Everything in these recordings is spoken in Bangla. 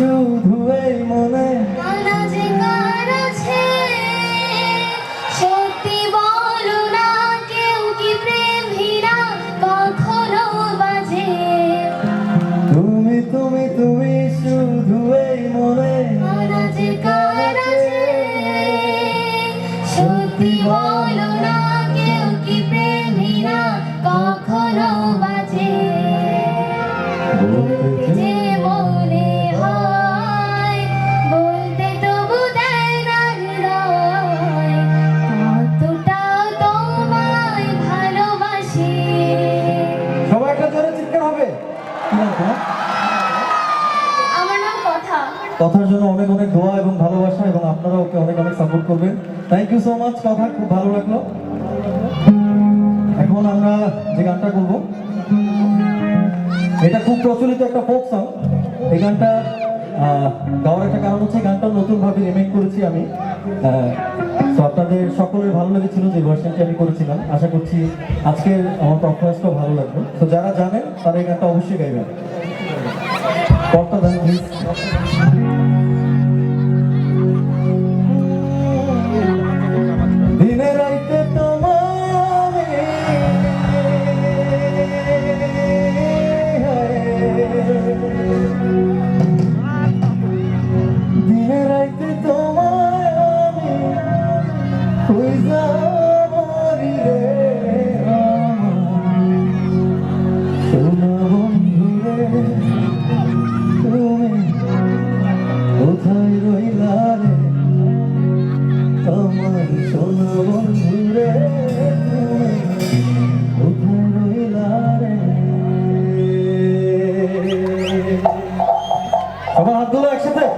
শুধু এই মনে তুমি তুমি তুমি শুধু এই মনে। সত্যি বলো না কেউ কি প্রেম কথার জন্য অনেক অনেক দোয়া এবং ভালোবাসা এবং আপনারা ওকে অনেক অনেক সাপোর্ট করবেন। থ্যাংক ইউ সো মাচ কথা খুব ভালো লাগল। এখন আমরা যে গানটা করব, এটা খুব প্রচলিত একটা ফোক সং এই গানটা গাওয়ার একটা কারণ হচ্ছে গানটা নতুনভাবে রিমেক করেছি আমি। আপনাদের সকলের ভালো লেগেছিল যে ভার্সনটি আমি করেছিলাম। আশা করছি আজকের আমার পারফরমেন্সটাও ভালো লাগবে। তো যারা জানেন, তারা এই গানটা অবশ্যই গাইবেন। Copa da সবার হাতগুলো একসাথে?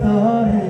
thought